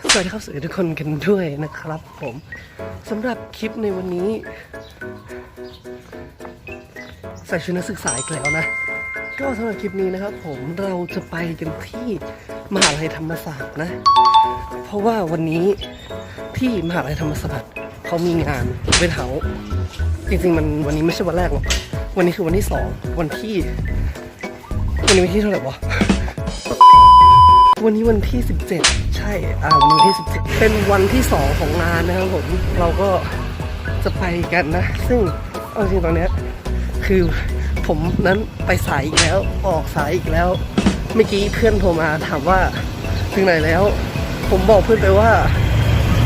สวัสดีครับสวัสดีทุกคนกันด้วยนะครับ ผมสำหรับคลิปในวันนี้ ใส่ชุดนักศึกษาอีกแล้วนะ ก็สำหรับคลิปนี้นะครับ ผมเราจะไปกันที่มหาลัยธรรมศาสตร์นะ เพราะว่าวันนี้ที่มหาลัยธรรมศาสตร์เขามีงานเวนเฮาจริงๆมันวันนี้ไม่ใช่วันแรกหรอกวันนี้คือวันที่สองวันที่วันนี้วันที่เท่าไหร่วะวันนี้วันที่ 17 ช่อ่าวันที่17เป็นวันที่ 2 ของงานนะครับผม เราก็จะไปกันนะ ซึ่งเอาจริงตอนเนี้ยคือผมนั้นไปสายอีกแล้ว ออกสายอีกแล้ว เมื่อกี้เพื่อนโทรมาถามว่าถึงไหนแล้ว ผมบอกเพื่อนไปว่า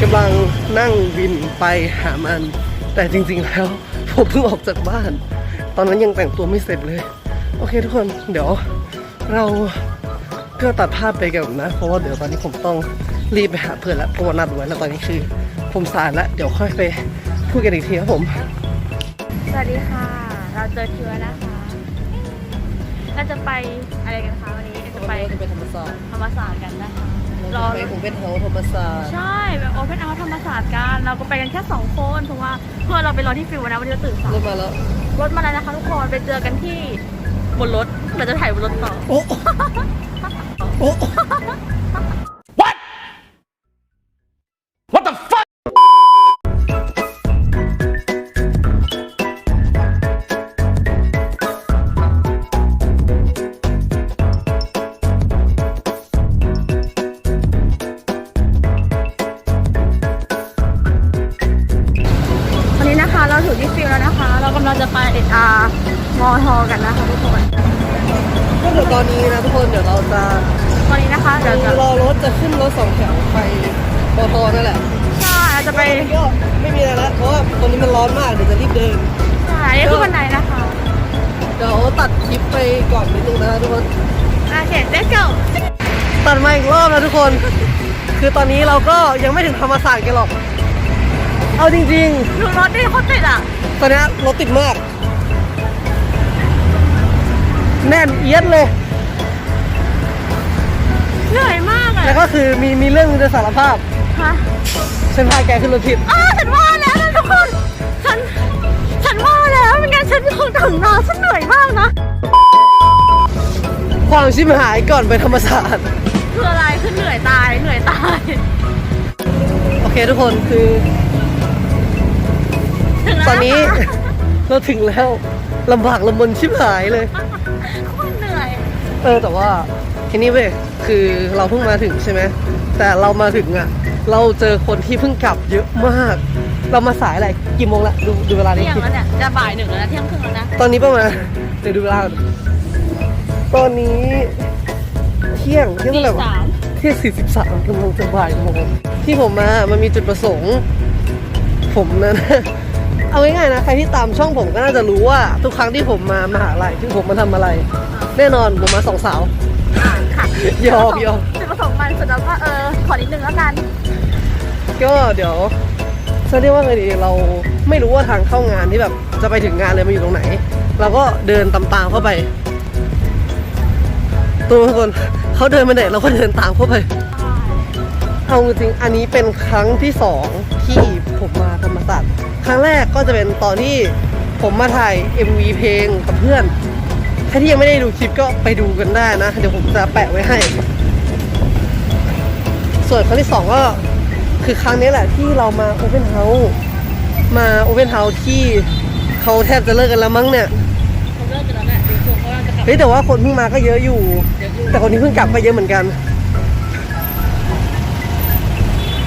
กำลังนั่งวินไปหามัน แต่จริง ๆ แล้วผมเพิ่งออกจากบ้าน ตอนนั้นยังแต่งตัวไม่เสร็จเลย โอเคทุกคน เดี๋ยวเรา ก็ตัดภาพไปกันนะ เพราะว่าเดี๋ยวตอนนี้ผมต้องรีบไปหาเพื่อนแล้วเพราะว่านัดไว้แล้วตอนนี้คือผมสายแล้วเดี๋ยวค่อยไปพูดกันอีกทีครับผม สวัสดีค่ะ เราเจอเชื้อนะคะ เราจะไปอะไรกันคะวันนี้เราจะไปจะไปธรรมศาสตร์ธรรมศาสตร์กันนะคะรอไปผมเป็นเฮาธรรมศาสตร์ใช่แบบโอเพนเอาธรรมศาสตร์กันเราก็ไปกันแค่สองคนเพราะว่าเพื่อนเราไปรอที่ฟิวนะวันนี้เราตื่นสายรถมาแล้วรถมาแล้วนะคะทุกคนไปเจอกันที่บนรถเราจะถ่ายบนรถต่อ โเดี๋ยวจะรีบเดินใช่อันนี่คือบันไดนะคะเดี๋ยวตัดคลิปไปก่อนนิดนึงนะทุกคนโอเค let's go ตัดมาอีกรอบนะทุกคน คือตอนนี้เราก็ยังไม่ถึงธรรมศาสตร์กันหรอก เอาจริงดูรถดิเขาติดอะๆตอนนี้รถติดมาก แน่นเอียดเลย เหนื่อยมากอะแล้วก็คือมีมีเรื่องจะสารภาพ ฮะฉันพาแกขึ้นรถผิดอ้าวฉันว่า ถึงนอฉันเหนื่อยมากนะ ความชิมหายก่อนไปธรรมศาสตร์ คืออะไรคือเหนื่อยตายเหนื่อยตาย โอเคทุกคนคือ ถึงแล้วตอนนี้เราถึงแล้วลำบากลำบนชิบหายเลยคตรเหนื่อย เออแต่ว่าทีนี้เว้ยคือเราเพิ่งมาถึงใช่ไหมแต่เรามาถึงอะ เราเจอคนที่เพิ่งกลับเยอะมาก เรามาสายอะไรกี่โมงละดูดูเวลาดิเที่ยงแล้วเนี่ยจะบ่ายหนึ่งแล้วนะเที่ยงครึ่งแล้วนะตอนนี้ประมาณเดี๋ยวดูเวลาก่อนตอนนี้เที่ยงเที่ยงเท่าไหร่วะสามเที่ยงสี่สิบสามกำลังจะบ่ายโมงที่ผมมา มันมีจุดประสงค์ ผมนะนะเอาง่ายๆนะใครที่ตามช่องผมก็น่าจะรู้ว่า ทุกครั้งที่ผมมามหาลัยที่ผมมาทำอะไร แน่นอนผมมาสองสาวอ่าค่ะหยอกหยอกจุดประสงค์มันสุดแล้วก็เออขอนิดนึงแล้วกัน ก็เดี๋ยว จะเรียกว่าไงดีเราไม่รู้ว่าทางเข้างานที่แบบจะไปถึงงานเลยมันอยู่ตรงไหน เราก็เดินตามๆเข้าไป ตัวคนเขาเดินมาไหนเราก็เดินตามเข้าไป เอาจริงอันนี้เป็นครั้งที่สองที่ผมมาธรรมศาสตร์ครั้งแรกก็จะเป็นตอนที่ผมมาถ่าย MV เพลงกับเพื่อนถ้าที่ยังไม่ได้ดูคลิปก็ไปดูกันได้นะ เดี๋ยวผมจะแปะไว้ให้ ส่วนครั้งที่สองก็ คือครั้งนี้แหละที่เรามาโอเ n นเฮาส์มาโอเ n นเฮาส์ที่เขาแทบจะเลิกกันแล้วมั้งเนี่ยผมเลิกกันแล้วแหละดีสุดเพราะว่าจะกลับเฮ้ยแต่ว่าคนเพิ่งมาก็เยอะอยู่ แต่คนที่เพิ่งกลับก็เยอะเหมือนกัน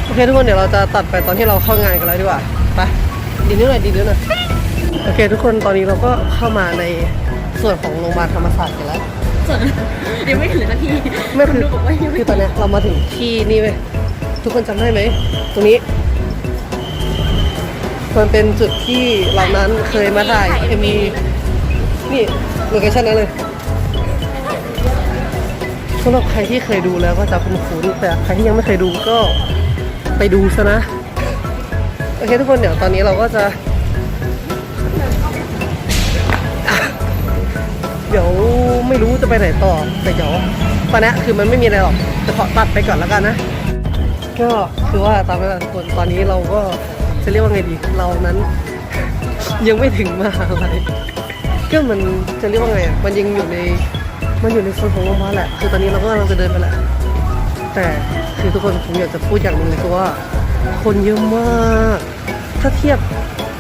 โอเคทุกคนเดี๋ยวเราจะตัดไปตอนที่เราเข้างานกันแล้วดีกว่าไปดีนิดหน่อยดีนิดหน่อยโอเค ทุกคนตอนนี้เราก็เข้ามาในส่วนของโรงพยาบาลธรรมศาสตร์กันแล้วส่วนยังไม่ถึงนาทีไม่คือณดูบอกว่ายังไม่คือตอนเนี้ยเรามาถึงที่นี่เว้ย ทุกคนจำได้ไหม ตรงนี้ มันเป็นจุดที่เรานั้นเคยมาถ่ายเอ็มีนี่โลเคชั่นนั้นเลยสำหรับใครที่เคยดูแล้วก็จะคุ้นๆแต่ใครที่ยังไม่เคยดูก็ไปดูซะนะ โอเคทุกคนเดี๋ยวตอนนี้เราก็จะ เดี๋ยวไม่รู้จะไปไหนต่อแต่เดี๋ยวตอนนี้คือมันไม่มีอะไรหรอกจะขอตัดไปก่อนแล้วกันนะ ก็คือว่าตามนั้นทุกคนตอนนี้เราก็จะเรียกว่าไงดีเรานั้น ยังไม่ถึงมหาลัยก็มันจะเรียกว่าไงอะมันยังอยู่ในมันอยู่ในโซนของโรงพยาบาลแหละคือตอนนี้เราก็กำลังจะเดินไปแหละแต่คือทุกคนผมอยากจะพูดอย่างหนึ่งเลยคือว่าคนเยอะมาก ถ้าเทียบ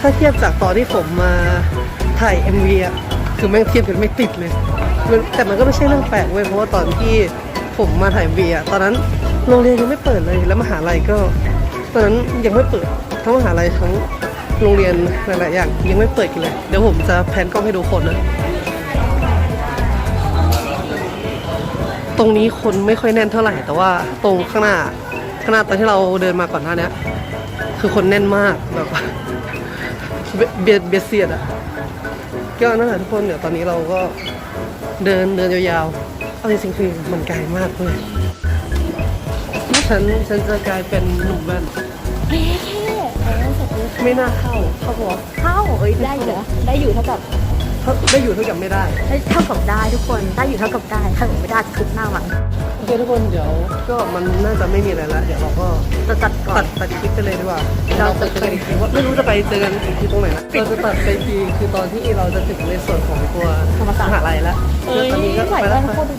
ถ้าเทียบจากตอนที่ผมมาถ่าย MV อะคือแม่งเทียบกันไม่ติดเลยแต่มันก็ไม่ใช่เรื่องแปลกเว้ยเพราะว่าตอนที่ ผมมาถ่าย MV อะตอนนั้นโรงเรียนยังไม่เปิดเลยแล้วมหาลัยก็ตอนนั้นยังไม่เปิดทั้งมหาลัยทั้งโรงเรียนหลายๆอย่างยังไม่เปิดกันเลย เดี๋ยวผมจะแพนกล้องให้ดูคนนะตรงนี้คนไม่ค่อยแน่นเท่าไหร่ แต่ว่าตรงข้างหน้าข้างหน้าตอนที่เราเดินมาก่อนหน้านี้คือคนแน่นมากแบบเบียดเบียดเสียดอะก็นั่นแหละทุกคนเดี๋ยวตอนนี้เราก็เดินเดินยาวๆ เอาจริงๆคือมันไกลมากเลยฉันฉันจะกลายเป็นหนุ่มแว่นเอ๊ะเอ๊ะเสร็จแล้วไม่น่าเข้าเข้าปะวะเข้าเอ้ยได้เหรอได้อยู่เท่ากับถ้าได้อยู่เท่ากับไม่ได้ได้เท่ากับได้ทุกคนได้อยู่เท่ากับได้ถ้าเกิดไม่ได้จะทุบหน้ามันโอเคทุกคนเดี๋ยวก็มันน่าจะไม่มีอะไรแล้วเดี๋ยวเราก็จะจัดก่อตัน ดตัดคลิปไปเลยดีกว่าเราจะเจอกันอีกทีว่าไม่รู้จะไปเจอกันอีกทีตรงไหนนะเราจะตัดไปทีคือตอนที่เราจะถึงในส่วนของตัวธรรมศาสตร์ มหาลัยแล้วเอ้ยตอนนี้ก็ใส่ไปแว่แล้วนค่ะโคตรดู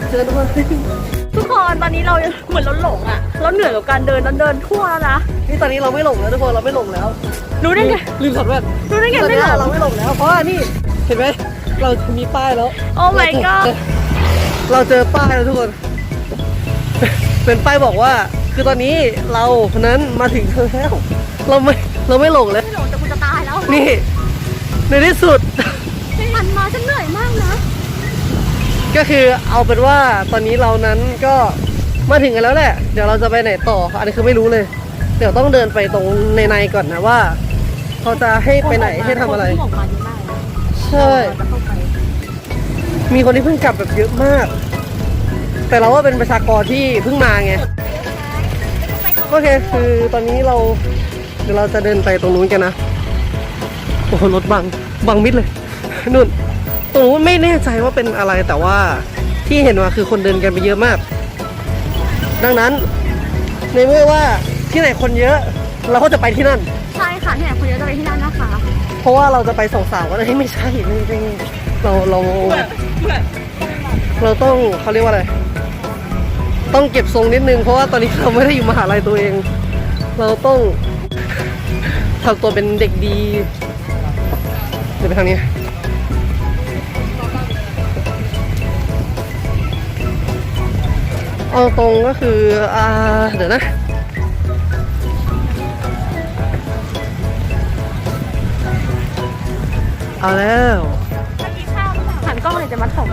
ดีอะอะเจอทุกคนทุกคนตอนนี้เราเหมือนเราหลงอะ เราเหนื่อยกับการเดินเราเดินทั่วแล้วนะนี่ตอนนี้เราไม่หลงแล้วทุกคนเราไม่หลงแล้วรู้ได้ไงลืมถอดแว่นรู้ได้ไงตอนไม่นี้หลงเราไม่หลงแล้ว เพราะว่านี่เห็นไหมเรามีป้ายแล้วโอ้ my god เราเจอป้ายแล้วทุกคน เป็นป้ายบอกว่า คือตอนนี้เราคนนั้นมาถึงแล้ว เราไม่เราไม่หลงแล้วไม่หลงแต่กูจะตายแล้วนี่ในที่สุดมันมาฉันเหนื่อยมากนะ ก็คือเอาเป็นว่าตอนนี้เรานั้นก็มาถึงกันแล้วแหละ เดี๋ยวเราจะไปไหนต่อ อันนี้คือไม่รู้เลย เดี๋ยวต้องเดินไปตรงในในๆก่อนนะว่าเขาจะให้ไปไหนให้ทำอะไร ใช่ มีคนที่เพิ่งกลับแบบเยอะมาก แต่เราว่าเป็นประชากรที่เพิ่งมาไง โอเค คือตอนนี้เรา เดี๋ยวเราจะเดินไปตรงนู้นกันนะ โอ้โหรถบัง บังมิดเลยนุ่น ตรงนู้นไม่แน่ใจว่าเป็นอะไรแต่ว่าที่เห็นมาคือคนเดินกันไปเยอะมาก ดังนั้นในเมื่อว่าที่ไหนคนเยอะ เราก็จะไปที่นั่น ใช่ค่ะที่ไหนคนเยอะจะไปที่นั่นนะคะเพราะว่าเราจะไปสองสาวก็เลยไม่ใช่ไม่ใช่เราเราเราต้องเขาเรียกว่าอะไร ต้องเก็บทรงนิดนึงเพราะว่าตอนนี้เราไม่ได้อยู่มหาลัยตัวเอง เราต้องทำตัวเป็นเด็กดีเดี๋ยวไปทางนี้ เอาตรงก็คืออ่าเดี๋ยวนะเอาแล้วหันกล้องเลยจะมาถม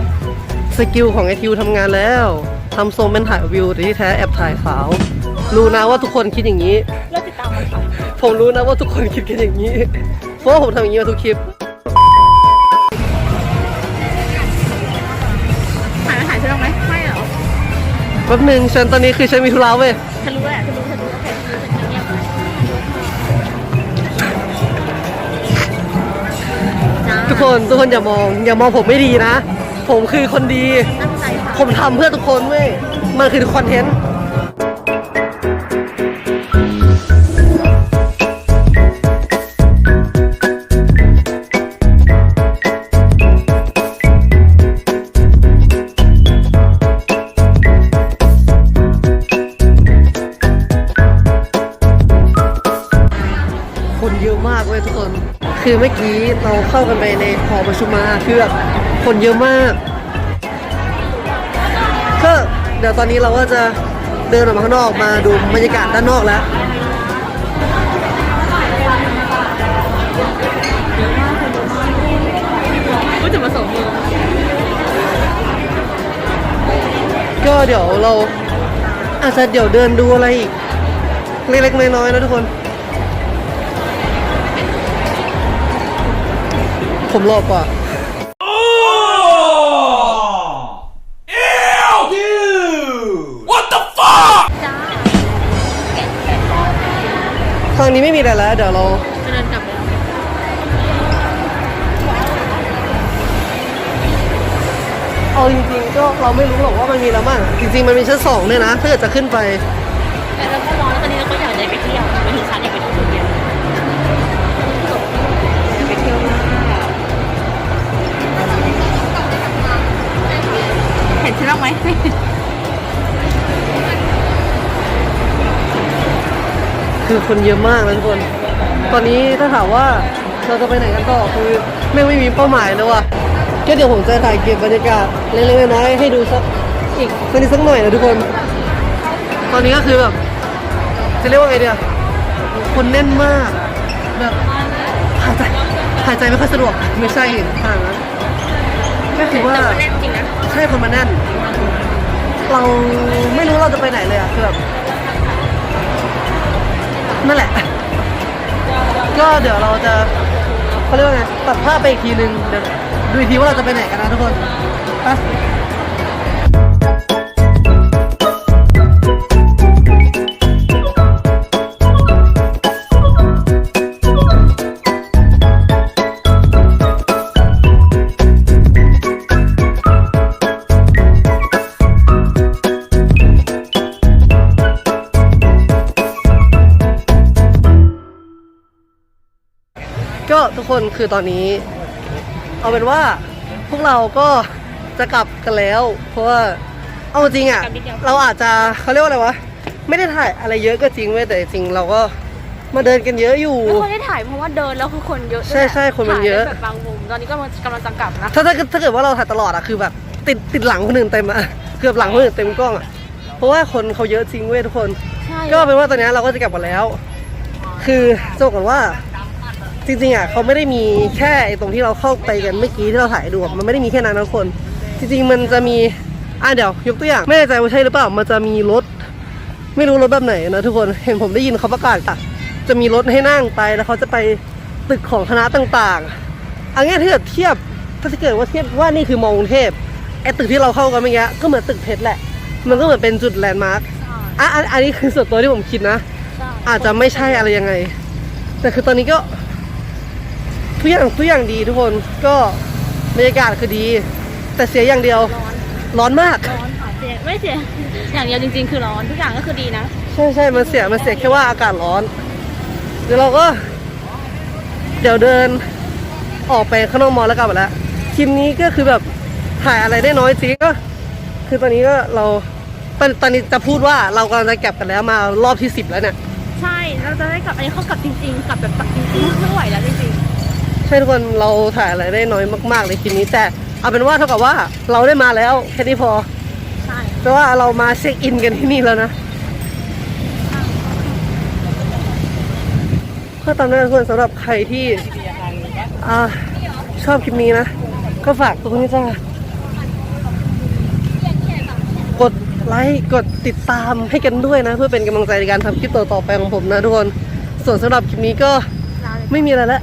สกิลของไอทิวทำงานแล้วทำทรงเป็นถ่ายวิวแต่ที่แท้แอบถ่ายสาว รู้นะว่าทุกคนคิดอย่างนี้เลิกติดตามมันค่ะผมรู้นะว่าทุกคนคิดกันอย่างนี้ เพราะว่าผมทำอย่างนี้มาทุกคลิป แป๊บหนึ่งฉันตอนนี้คือฉันมีธุระเว้ยฉันรู้แหละฉันรู้ฉันรู้โอเคฉันรู้ฉันเงียบจ้าทุกคนทุกคนอย่ามอง อย่ามองผมไม่ดีนะ ผมคือคนดี ตั้งใจค่ะผมทำเพื่อทุกคนเว้ย มันคือคอนเทนต์ คือเมื่อกี้เราเข้ากันไปในหอประชุมมาคือแบบคนเยอะมาก ก็เดี๋ยวตอนนี้เราก็จะเดินออกมาข้างนอกมาดูบรรยากาศด้านนอกแล้วก็จะมาส่งมือก็เดี๋ยวเราอาจจะเดี๋ยวเดินดูอะไรอีกเล็กๆน้อยๆนะทุกคน ผมรอกว่าจ้าทางนี้ไม่มีอะไรแล้วเดี๋ยวเราจะเดินกลับไปแล้วเอาจริงๆก็เราไม่รู้หรอกว่ามันมีแล้วมั้งจริงๆมันมีชั้นสองด้วยนะ ถ้าเกิดจะขึ้นไปแล้วก็ร้อนแล้วตอนนี้เราก็อยากจะไปเที่ยว เห็นที่เราไหมคือคนเยอะมากนะทุกคน ตอนนี้ถ้าถามว่าเราจะไปไหนกันต่อคือไม่ไม่มีเป้าหมายแล้วอะก็เดี๋ยวผมจะถ่ายเก็บบรรยากาศเล็กๆน้อยๆให้ดูสักอีกสักนิดสักหน่อยนะทุกคน ตอนนี้ก็คือแบบจะเรียกว่าไงเดียคนแน่นมากแบบหายใจหายใจไม่ค่อยสะดวกไม่ใช่ทางนั้นก็คือว่าแต่ว่าแน่นจริงนะ ให้คนมาแน่น เราไม่รู้เราจะไปไหนเลยอะคือแบบนั่นแหละ ก็เดี๋ยวเราจะเขาเรียกว่าไงตัดภาพไปอีกทีนึงเดี๋ยวดูอีกทีว่าเราจะไปไหนกันนะทุกคนไป คนคือตอนนี้ เอาเป็นว่าพวกเราก็จะกลับกันแล้ว เพราะว่าเอาจริงอะกลับนิดเดียวเราอาจจะเขาเรียกว่าอะไรวะไม่ได้ถ่ายอะไรเยอะก็จริงเว้ยแต่จริงเราก็มาเดินกันเยอะอยู่ ไม่ค่อยได้ถ่ายเพราะว่าเดินแล้วคือคนเยอะด้วยใช่ใช่คนมันเยอะถ่าได้แบบบางมุมตอนนี้ก็กำลังจะกลับนะถ้าถ้าถ้าเกิดว่าเราถ่ายตลอดอะคือแบบติดติดหลังคนอื่นเต็มอะเกือบหลังคนอื่นเต็มกล้องอะเพราะว่าคนเขาเยอะจริงเว้ยทุกคนใช่ก็เป็นว่าตอนนี้เราก็จะกลับกันแล้ว คือจะบอกก่อนว่า จริงๆอะเขาไม่ได้มีแค่ไอ้ตรงที่เราเข้าไปกันเมื่อกี้ที่เราถ่ายดูอะมันไม่ได้มีแค่นั้นนะทุกคน จริงๆมันจะมีอะเดี๋ยวยกตัวอย่างไม่แน่ใจว่าใช่หรือเปล่ามันจะมีรถ ไม่รู้รถแบบไหนนะทุกคนเห็นผมได้ยินเขาประกาศอะจะมีรถให้นั่งไปแล้วเขาจะไปตึกของคณะต่างๆอันนี้ถ้าเกิดเทียบถ้าเกิดว่าเทียบว่านี่คือมองกรุงเทพไอ้ตึกที่เราเข้ากันเมื่อกี้ก็เหมือนตึกเพชรแหละ มันก็เหมือนเป็นจุดแลนด์มาร์คอะอันอันนี้คือส่วนตัวที่ผมคิดนะใช่อาจจะไม่ใช่อะไรยังไง แต่คือตอนนี้ก็ ทุกอย่างทุกอย่างดีทุกคนก็บรรยากาศคือดี แต่เสียอย่างเดียวร้อนร้อนมาก ร้อนค่ะเสียไม่เสียอย่างเดียวจริง ๆ คือร้อนทุกอย่างก็คือดีนะใช่ใช่มันเสียมันเสียแค่ว่าอากาศร้อน เดี๋ยวเราก็ เดี๋ยวเดินออกไปข้างนอกมอแล้วกลับมาแล้วคลิปนี้ก็คือแบบถ่ายอะไรได้น้อยจริงก็ คือตอนนี้ก็เราตอนตอนนี้จะพูดว่าเรากำลังจะกลับกันแล้วมารอบที่สิบแล้วเนี่ย ใช่เราจะได้กลับอันนี้เขากลับจริง ๆ กลับแบบกลับจริงๆไม่ไหวแล้วจริงใช่ทุกคนเราถ่ายอะไรได้น้อยมากๆเลยคลิปนี้แต่เอาเป็นว่าเท่ากับว่าเราได้มาแล้วแค่นี้พอๆใช่แต่ว่าเรามาเช็คอินกันที่นี่แล้วนะก็ตามนั้นทุกคนสำหรับใครที่อ่าชอบคลิปนี้นะ ก็ฝากตรงนี้จ้ากดไลค์กดติดตามให้กันด้วยนะ เพื่อเป็นกำลังใจในการทำคลิปต่อๆไปของผมนะทุกคน ส่วนสำหรับคลิปนี้ก็ลาเลยไม่มีอะไรแล้ว